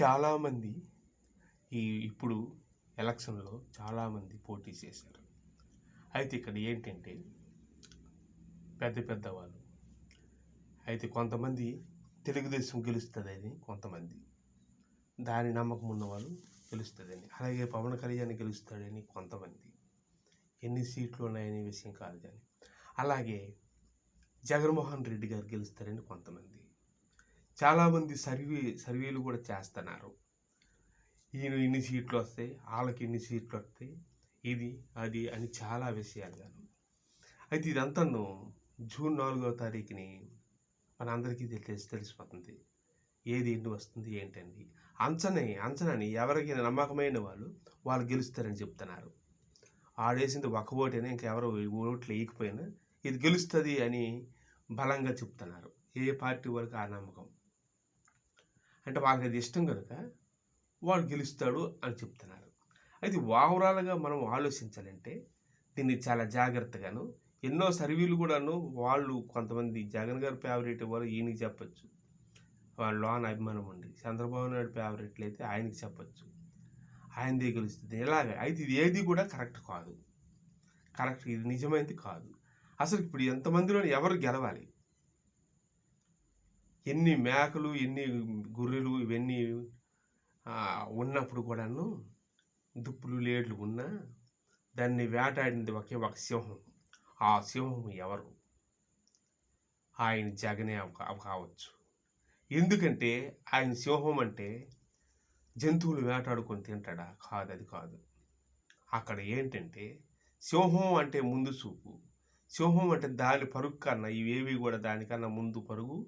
చాలామంది ఈ ఇప్పుడు ఎలక్షన్లో చాలామంది పోటీ చేశారు. అయితే ఇక్కడ ఏంటంటే పెద్ద పెద్ద వాళ్ళు. అయితే కొంతమంది తెలుగుదేశం గెలుస్తుందని కొంతమంది దాని నమ్మకం ఉన్న వాళ్ళు గెలుస్తుందని అలాగే పవన్ కళ్యాణ్ గెలుస్తాడని కొంతమంది. ఎన్ని సీట్లు ఉన్నాయనే విషయం కాదు కానీ అలాగే జగన్మోహన్ రెడ్డి గారు గెలుస్తారని కొంతమంది. చాలామంది సర్వే సర్వేలు కూడా చేస్తున్నారు. ఈయన ఇన్ని సీట్లు వస్తాయి వాళ్ళకి ఇన్ని సీట్లు వస్తాయి ఇది అది అని చాలా విషయాలు కాదు అయితే ఇదంతాను జూన్ నాలుగో తారీఖుని మనందరికీ తెలిసి తెలిసిపోతుంది. ఏది ఎన్ని వస్తుంది ఏంటండి? అంచనే అంచనాని ఎవరికి నమ్మకమైన వాళ్ళు వాళ్ళు గెలుస్తారని చెప్తున్నారు. ఆడేసింది ఒక ఓటైనా ఇంకెవరు ఓట్లు వేయకపోయినా ఇది గెలుస్తుంది అని బలంగా చెప్తున్నారు. ఏ పార్టీ వరకు ఆ నమ్మకం? అంటే వాళ్ళకి అది ఇష్టం కనుక వాడు గెలుస్తాడు అని చెప్తున్నారు. అయితే ఓవరాల్గా మనం ఆలోచించాలంటే దీన్ని చాలా జాగ్రత్తగాను ఎన్నో సర్వీలు కూడాను వాళ్ళు కొంతమంది జగన్ గారు ఫేవరెట్ వాళ్ళు ఈయనకి చెప్పచ్చు. వాళ్ళ లోన అభిమానం ఉండి చంద్రబాబు నాయుడు ఫేవరెట్లు అయితే ఆయనకి చెప్పచ్చు. ఆయనదే గెలుస్తుంది. ఇలాగ అయితే ఇది ఏది కూడా కరెక్ట్ కాదు. కరెక్ట్ ఇది నిజమైనది కాదు. అసలు ఇప్పుడు ఎంతమందిలో ఎవరు గెలవాలి? ఎన్ని మేకలు ఎన్ని గొర్రెలు ఇవన్నీ ఉన్నప్పుడు కూడాను దుప్పులు లేడ్లు ఉన్నా దాన్ని వేటాడింది ఒకే ఒక సింహం. ఆ సింహం ఎవరు? ఆయన జగనే కావచ్చు. ఎందుకంటే ఆయన సింహం అంటే జంతువులు వేటాడుకొని తింటాడా? కాదు అది కాదు. అక్కడ ఏంటంటే సింహం అంటే ముందు చూపు. సింహం అంటే దాని పరుగు కన్నా ఇవేవి కూడా దానికన్నా ముందు పరుగు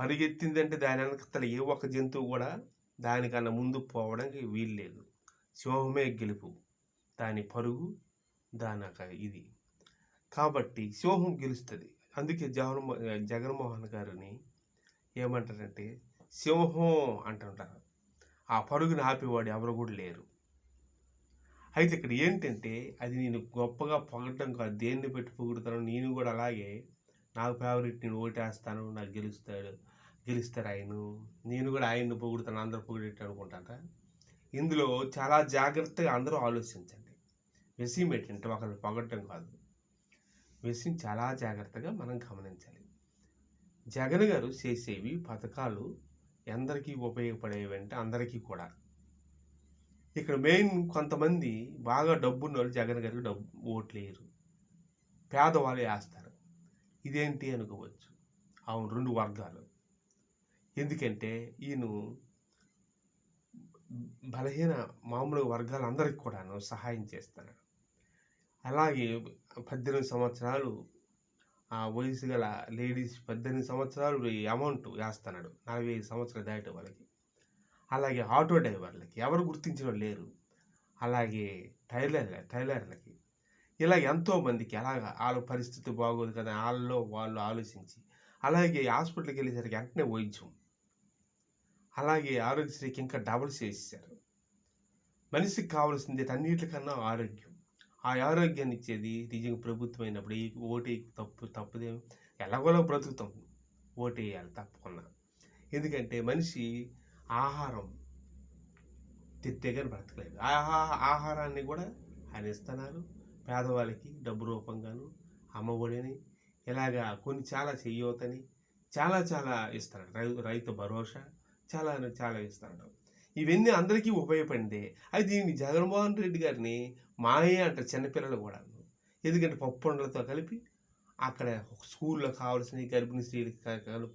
పరిగెత్తిందంటే దాని వెనకతల ఏ ఒక్క జంతువు కూడా దానికన్నా ముందు పోవడానికి వీలు లేదు. సింహమే గెలుపు దాని పరుగు దాని ఇది. కాబట్టి సింహం గెలుస్తుంది. అందుకే జగన్ జగన్మోహన్ గారిని ఏమంటారంటే సింహం అంటుంటారు. ఆ పరుగుని ఆపేవాడు ఎవరు కూడా లేరు. అయితే ఇక్కడ ఏంటంటే అది నేను గొప్పగా పొగడటం కాదు దేన్ని పెట్టి పొగుడుతాను నేను కూడా అలాగే నాకు ఫేవరెట్ నేను ఓటేస్తాను నాకు గెలుస్తాడు గెలుస్తారు ఆయన. నేను కూడా ఆయన్ని పొగుడుతాను అందరూ పొగిడేట్టు అనుకుంటారా ఇందులో చాలా జాగ్రత్తగా అందరూ ఆలోచించండి. విషయం ఏంటంటే ఒకరిని పొగడటం కాదు. విషయం చాలా జాగ్రత్తగా మనం గమనించాలి. జగన్ గారు చేసేవి పథకాలు ఎందరికీ ఉపయోగపడేవి అంటే అందరికీ కూడా. ఇక్కడ మెయిన్ కొంతమంది బాగా డబ్బున్న వాళ్ళు జగన్ గారికి డబ్బు ఓట్లు వేయరు పేదవాళ్ళు వేస్తారు. ఇదేంటి అనుకోవచ్చు. అవును రెండు వర్గాలు. ఎందుకంటే ఈయన బలహీన మామూలు వర్గాలందరికీ కూడాను సహాయం చేస్తాను అలాగే పద్దెనిమిది సంవత్సరాలు ఆ వయసు గల లేడీస్ పద్దెనిమిది సంవత్సరాలు అమౌంట్ వేస్తున్నాడు. నలభై ఐదు సంవత్సరాలు దాటే వాళ్ళకి. అలాగే ఆటో డ్రైవర్లకి ఎవరు గుర్తించిన లేరు. అలాగే టైలర్ టైలర్లకి. ఇలా ఎంతోమందికి అలాగ వాళ్ళ పరిస్థితి బాగోదు కదా వాళ్ళలో వాళ్ళు ఆలోచించి. అలాగే హాస్పిటల్కి వెళ్ళేసరికి వెంటనే వైద్యం అలాగే ఆరోగ్యశ్రీకి ఇంకా డబుల్ చేసేసారు మనిషికి కావాల్సింది అన్నిటికన్నా ఆరోగ్యం. ఆ ఆరోగ్యాన్ని ఇచ్చేది నిజంగా ప్రభుత్వం అయినప్పుడు ఈ ఓటే తప్పు తప్పుదేం ఎలాగోలా బ్రతుకుతాం. ఓటేయాలి తప్పకుండా. ఎందుకంటే మనిషి ఆహారం తిట్టేగానే బ్రతకలేదు. ఆహా ఆహారాన్ని కూడా ఆయన ఇస్తున్నారు. పేదవాళ్ళకి డబ్బు రూపంగాను అమ్మఒడిని ఇలాగా కొన్ని చాలా చేయవతని చాలా చాలా ఇస్తున్నాడు రైతు రైతు భరోసా చాలా చాలా ఇస్తున్నాడు ఇవన్నీ అందరికీ ఉపయోగపడితే అయితే దీన్ని జగన్మోహన్ రెడ్డి గారిని మాయే అంటారు చిన్నపిల్లలు కూడా ఎందుకంటే పప్పుండలతో కలిపి అక్కడ స్కూల్లో కావాల్సిన గర్భిణీ స్త్రీలు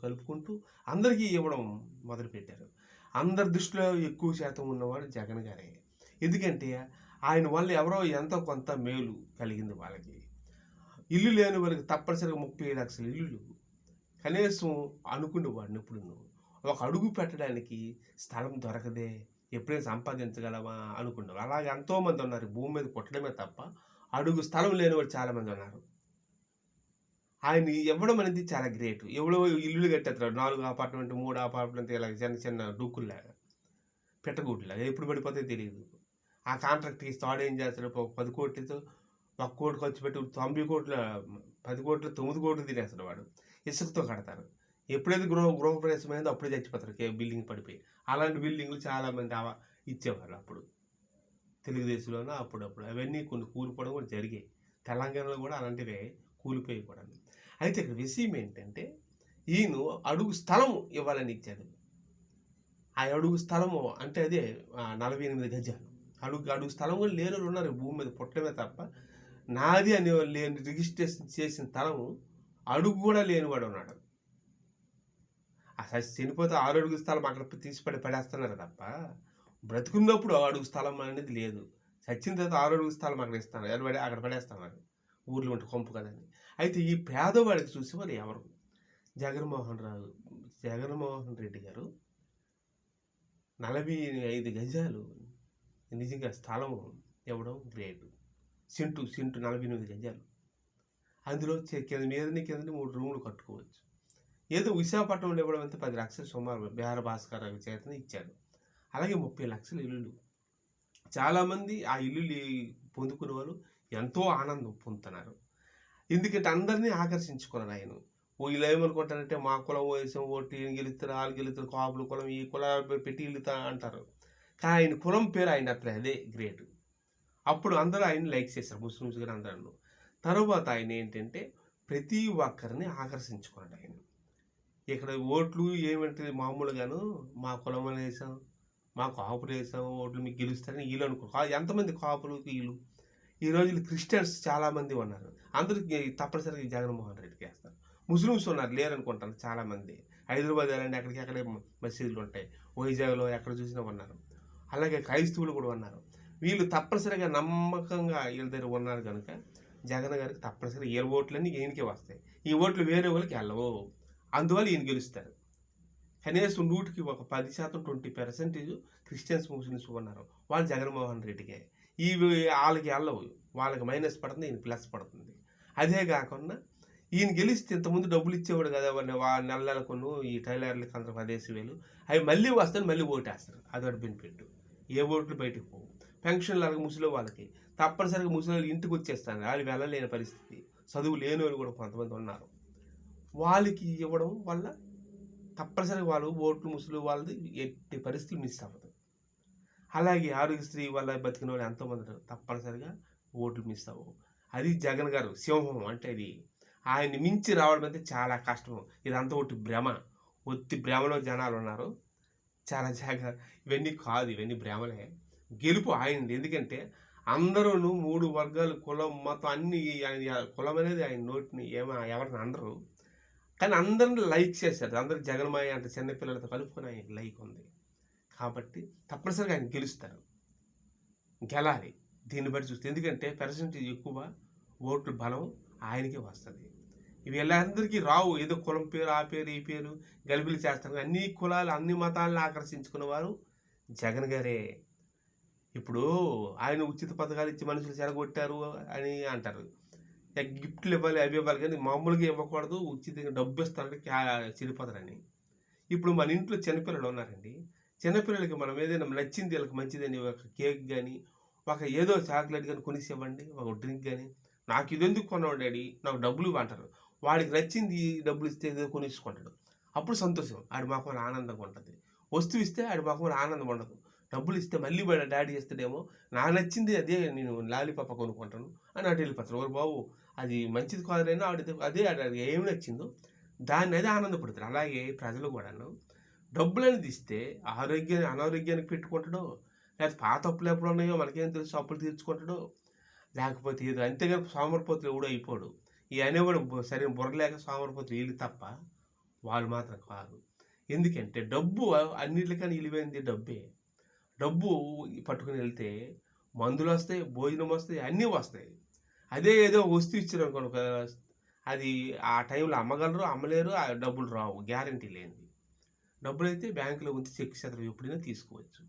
కలుపుకుంటూ అందరికీ ఇవ్వడం మొదలుపెట్టారు. అందరి దృష్టిలో ఎక్కువ శాతం ఉన్నవాడు జగన్ గారే. ఎందుకంటే ఆయన వల్ల ఎవరో ఎంతో కొంత మేలు కలిగింది వాళ్ళకి. ఇల్లు లేని వారికి తప్పనిసరిగా ముప్పై లక్షల ఇల్లులు. కనీసం అనుకునేవాడిని ఇప్పుడు ఒక అడుగు పెట్టడానికి స్థలం దొరకదే. ఎప్పుడైనా సంపాదించగలమా అనుకున్నాం అలాగే ఎంతోమంది ఉన్నారు భూమి మీద కొట్టడమే తప్ప అడుగు స్థలం లేని వాళ్ళు చాలామంది ఉన్నారు. ఆయన ఇవ్వడం అనేది చాలా గ్రేట్. ఎవడో ఇల్లు కట్టేస్తారు. నాలుగు అపార్ట్మెంట్ మూడు అపార్ట్మెంట్ ఇలా చిన్న చిన్న డూకుల్లాగా పెట్టగూట్లాగా ఎప్పుడు పడిపోతే తెలియదు ఆ కాంట్రాక్ట్ ఇస్తే ఏం చేస్తాడు? ఒక పది కోట్లతో ఒక కోటి ఖర్చు పెట్టి తొంభై కోట్ల పది కోట్లు తొమ్మిది కోట్లు తినేస్తాడు వాడు. ఇసుకతో కడతారు. ఎప్పుడైతే గృహ గృహప్రవేశం అయిందో అప్పుడే చచ్చిపోతారు. కే బిల్డింగ్ పడిపోయి. అలాంటి బిల్డింగ్లు చాలామంది అవ- ఇచ్చేవారు అప్పుడు. తెలుగుదేశంలోనూ అప్పుడప్పుడు. అవన్నీ కొన్ని కూలిపోవడం కూడా జరిగాయి. తెలంగాణలో కూడా అలాంటివే కూలిపోయి కూడా. అయితే ఇక్కడ విషయం ఏంటంటే ఈయన అడుగు స్థలం ఇవ్వాలని ఇచ్చాడు. ఆ అడుగు స్థలము అంటే అదే నలభై ఎనిమిది గజాలు. అడుగు అడుగు స్థలం కూడా లేని వాళ్ళు ఉన్నారు భూమి మీద పుట్టమే తప్ప. నాది అని లేని రిజిస్ట్రేషన్ చేసిన స్థలము అడుగు కూడా లేనివాడు ఉన్నాడు. అసలు చనిపోతే ఆరు అడుగు స్థలం అక్కడ తీసి పడి పడేస్తున్నారు తప్ప. బ్రతుకున్నప్పుడు అడుగు స్థలం అనేది లేదు. చచ్చిన తర్వాత ఆరు అడుగు స్థలం అక్కడ ఇస్తున్నారు. ఎవరు అక్కడ పడేస్తున్నారు ఊర్లో ఉంటే కొంపు కదండి అయితే ఈ పేదవాడికి చూసి వాళ్ళు ఎవరు? జగన్మోహన్ రావు జగన్మోహన్ రెడ్డి గారు నలభై ఐదు గజాలు నిజంగా స్థలం ఇవ్వడం గ్రేట్ సింటు సింటు నలభై ఎనిమిది గజాలు. అందులో కింద మీదని కింద మూడు రూములు కట్టుకోవచ్చు. ఏదో విశాఖపట్నంలో ఇవ్వడం అంతా పది లక్షలు సుమారు. బిహార భాస్కర్ రావు చేతనే ఇచ్చాడు. అలాగే ముప్పై లక్షల ఇల్లులు. చాలామంది ఆ ఇల్లు పొందుకునే వాళ్ళు ఎంతో ఆనందం పొందుతున్నారు. ఎందుకంటే అందరినీ ఆకర్షించుకున్నారు ఆయన. ఓ ఇలా ఏమనుకుంటారంటే మా కులం వేసాం ఓటు గెలుస్తారు వాళ్ళు గెలుస్తారు కాపులు కులం ఈ కులాలు పెట్టి వెళ్తా అంటారు. కానీ ఆయన కులం పేరు ఆయన అట్లా అదే గ్రేట్ అప్పుడు అందరూ ఆయన లైక్ చేశారు ముస్లిమ్స్ కానీ అందరూ. తర్వాత ఆయన ఏంటంటే ప్రతి ఒక్కరిని ఆకర్షించుకున్నాడు ఆయన. ఇక్కడ ఓట్లు ఏమంటే మామూలుగాను మా కులం వేసాం మా కాపులు వేసాం ఓట్లు మీకు గెలుస్తారని వీళ్ళు అనుకో ఎంతమంది కాపులు వీళ్ళు? ఈ రోజులు క్రిస్టియన్స్ చాలామంది ఉన్నారు. అందరికి తప్పనిసరిగా జగన్మోహన్ రెడ్డికి వేస్తారు. ముస్లిమ్స్ ఉన్నారు లేరనుకుంటాను చాలామంది. హైదరాబాద్ వెళ్ళండి అక్కడికి అక్కడే మసీదులు ఉంటాయి. వైజాగ్లో ఎక్కడ చూసినా ఉన్నారు. అలాగే క్రైస్తవులు కూడా ఉన్నారు. వీళ్ళు తప్పనిసరిగా నమ్మకంగా వీళ్ళ దగ్గర ఉన్నారు కనుక జగన్ గారికి తప్పనిసరిగా ఏ ఓట్లన్నీ ఈయనకే వస్తాయి. ఈ ఓట్లు వేరే వాళ్ళకి వెళ్ళవు. అందువల్ల ఈయన గెలుస్తారు. కనీసం నూటికి ఒక పది శాతం ట్వంటీ పర్సెంటేజ్ క్రిస్టియన్స్ ముస్లిమ్స్ ఉన్నారు. వాళ్ళు జగన్మోహన్ రెడ్డికే. ఈ వాళ్ళకి వెళ్ళవు. వాళ్ళకి మైనస్ పడుతుంది ఈయన ప్లస్ పడుతుంది. అదే కాకుండా ఈయన గెలిస్తే ఇంతకుముందు డబ్బులు ఇచ్చేవాడు కదా వాడిని వా నెల నెలకొను ఈ టైలర్లకు అందరూ పదేసి వేలు. అవి మళ్ళీ వస్తాను మళ్ళీ ఓటేస్తారు. అదొకటి బెనిఫిట్ ఏ ఓట్లు బయటకు పోవు. పెన్షన్లు అలాగే ముసలి వాళ్ళకి. తప్పనిసరిగా ముసలి వాళ్ళు ఇంటికి వచ్చేస్తాను వాళ్ళు వెళ్ళలేని పరిస్థితి. చదువు లేని వాళ్ళు కూడా కొంతమంది ఉన్నారు. వాళ్ళకి ఇవ్వడం వల్ల తప్పనిసరిగా వాళ్ళు ఓట్లు ముసలి వాళ్ళది ఎట్టి పరిస్థితులు మిస్ అవ్వదు. అలాగే ఆరోగ్యశ్రీ వల్ల బతికిన వాళ్ళు ఎంతోమంది తప్పనిసరిగా ఓట్లు మిస్ అవ్వవు. అది జగన్ గారు సింహం అంటే అది. ఆయన్ని మించి రావడం అయితే చాలా కష్టం ఇదంతా ఒకటి భ్రమ. ఒత్తి భ్రమలో జనాలు ఉన్నారు చాలా జాగ్రత్త ఇవన్నీ కాదు ఇవన్నీ భ్రమలే. గెలుపు ఆయనది. ఎందుకంటే అందరూ మూడు వర్గాలు కులం మతం అన్ని ఆయన కులం అనేది ఆయన నోటిని ఏమో ఎవరిని అందరు కానీ అందరిని లైక్ చేశారు. అందరు జగన్మాయ అంటే చిన్నపిల్లలతో కలుపుకొని ఆయన లైక్ ఉంది. కాబట్టి తప్పనిసరిగా ఆయన గెలుస్తారు. గెలాలి. దీన్ని బట్టి చూస్తే. ఎందుకంటే పర్సంటేజ్ ఎక్కువ ఓట్లు బలం ఆయనకే వస్తుంది. ఇవి వీళ్ళందరికీ రావు. ఏదో కులం పేరు ఆ పేరు ఈ పేరు గలిబిలు చేస్తారు అన్ని కులాలు అన్ని మతాలను ఆకర్షించుకున్నవారు జగన్ గారే. ఇప్పుడు ఆయన ఉచిత పథకాలు ఇచ్చి మనుషులు చెరగొట్టారు అని అంటారు. గిఫ్ట్లు ఇవ్వాలి అవి ఇవ్వాలి కానీ మామూలుగా ఇవ్వకూడదు. ఉచితంగా డబ్బు ఇస్తానంటే క్యా- చెడిపోతారని ఇప్పుడు మన ఇంట్లో చిన్నపిల్లలు ఉన్నారండి. చిన్నపిల్లలకి మనం ఏదైనా నచ్చింది వీళ్ళకి మంచిదని ఒక కేక్ కానీ ఒక ఏదో చాక్లెట్ కానీ కొనిసి ఇవ్వండి ఒక డ్రింక్ కానీ నాకు ఇది ఎందుకు కొన్నావు డాడీ? నాకు డబ్బులు ఇవ్వంటారు వాడికి నచ్చింది డబ్బులు ఇస్తే ఏదో కొనిసుకుంటాడు. అప్పుడు సంతోషం. ఆడి మొఖం ఆనందంగా ఉంటుంది. వస్తువు ఇస్తే ఆడి మొఖం ఆనందం ఉండదు. డబ్బులు ఇస్తే మళ్ళీ వాడు డాడీ ఇస్తాడేమో నా నచ్చింది అదే నేను లాలీపాప కొనుక్కుంటాను అని అటు వెళ్ళిపోతారు ఓరు బాబు అది మంచిది కాదురైనా ఆవిడ అదే ఆడికి ఏమి నచ్చిందో దాన్ని అదే ఆనందపడతారు అలాగే ప్రజలు కూడాను డబ్బులు అనేది ఇస్తే ఆరోగ్యాన్ని అనారోగ్యానికి పెట్టుకుంటాడు లేకపోతే పాత అప్పులు ఎప్పుడు ఉన్నాయో మనకేం తెలుసు అప్పులు తీర్చుకుంటాడు లేకపోతే ఏదో అంతేగాని సోమరిపోతులు ఎవడో అయిపోడు. ఈ అనేవాడు సరైన బుర్రలేక సోమరిపోతులు వీళ్ళు తప్ప వాళ్ళు మాత్రం కాదు. ఎందుకంటే డబ్బు అన్నిటికన్నా విలువైంది డబ్బే. డబ్బు పట్టుకుని వెళ్తే మందులు వస్తాయి భోజనం వస్తాయి అన్నీ వస్తాయి. అదే ఏదో వస్తువు ఇచ్చారు అనుకోండి ఒక అది ఆ టైంలో అమ్మగలరు అమ్మలేరు ఆ డబ్బులు రావు గ్యారంటీ లేనిది. డబ్బులు అయితే బ్యాంకులో ఉంచి చెక్ శాతం ఎప్పుడైనా తీసుకోవచ్చు.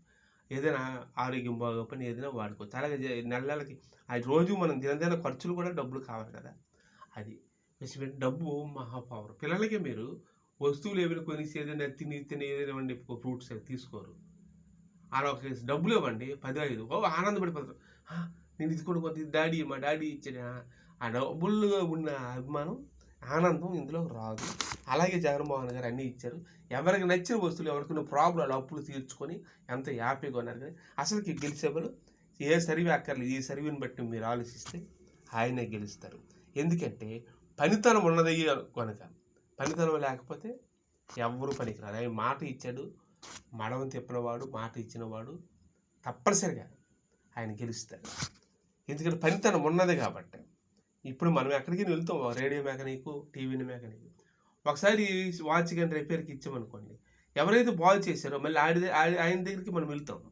ఏదైనా ఆరోగ్యం బాగోపని ఏదైనా వాడుకోవచ్చు. అలాగే నెల నెలకి అది రోజు మనం దినదిన ఖర్చులు కూడా డబ్బులు కావాలి కదా. అది. డబ్బు మహాపవర్. పిల్లలకి మీరు వస్తువులు ఏమైనా కొనిసి ఏదైనా తిని తిని ఏదైనా ఇవ్వండి ఫ్రూట్స్ అవి తీసుకోరు. అలా ఒక డబ్బులు ఇవ్వండి పది ఐదు ఓ ఆనందపడిపోతారు. నేను ఇది కూడా కొద్ది డాడీ మా డాడీ ఇచ్చిన ఆ డబ్బుల్లో ఉన్న అభిమానం ఆనందం ఇందులో రాదు. అలాగే జగన్మోహన్ గారు అన్నీ ఇచ్చారు. ఎవరికి నచ్చిన వస్తువులు ఎవరికి ప్రాబ్లం అప్పులు తీర్చుకొని ఎంత హ్యాపీగా ఉన్నారు కానీ అసలుకి గెలిచేవాళ్ళు ఏ సర్వే అక్కర్లేదు. ఈ సర్వేని బట్టి మీరు ఆలోచిస్తే ఆయనే గెలుస్తారు. ఎందుకంటే పనితనం ఉన్నది కనుక పనితనం లేకపోతే ఎవరు పనికిరారు. ఆయన మాట ఇచ్చాడు. మడవం తిప్పినవాడు మాట ఇచ్చినవాడు తప్పనిసరిగా ఆయన గెలుస్తాడు. ఎందుకంటే పనితనం ఉన్నది కాబట్టి. ఇప్పుడు మనం ఎక్కడికి వెళ్తాం? రేడియో మెకానిక్ టీవీని మెకానిక్. ఒకసారి వాచ్ కానీ రిపేర్కి ఇచ్చామనుకోండి. ఎవరైతే బాల్ చేశారో మళ్ళీ ఆడి ఆడి- ఆయన దగ్గరికి మనం వెళ్తాం.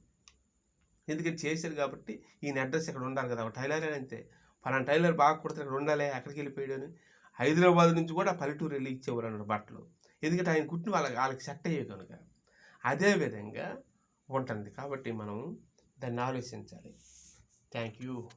ఎందుకంటే చేశారు కాబట్టి ఈయన అడ్రస్ ఇక్కడ ఉండాలి కదా. టైలర్ అని అంతే. ఫలానా టైలర్ బాగా కుడతారు ఇక్కడ ఉండాలి అక్కడికి వెళ్ళిపోయాడు అని హైదరాబాద్ నుంచి కూడా పల్లెటూరు వెళ్ళి ఇచ్చేవారు అన్నాడు బట్టలు. ఎందుకంటే ఆయన కుట్టిన వాళ్ళకి వాళ్ళకి సెట్ అయ్యే కనుక. అదే విధంగా ఉంటుంది. కాబట్టి మనం దాన్ని ఆలోచించాలి. Thank you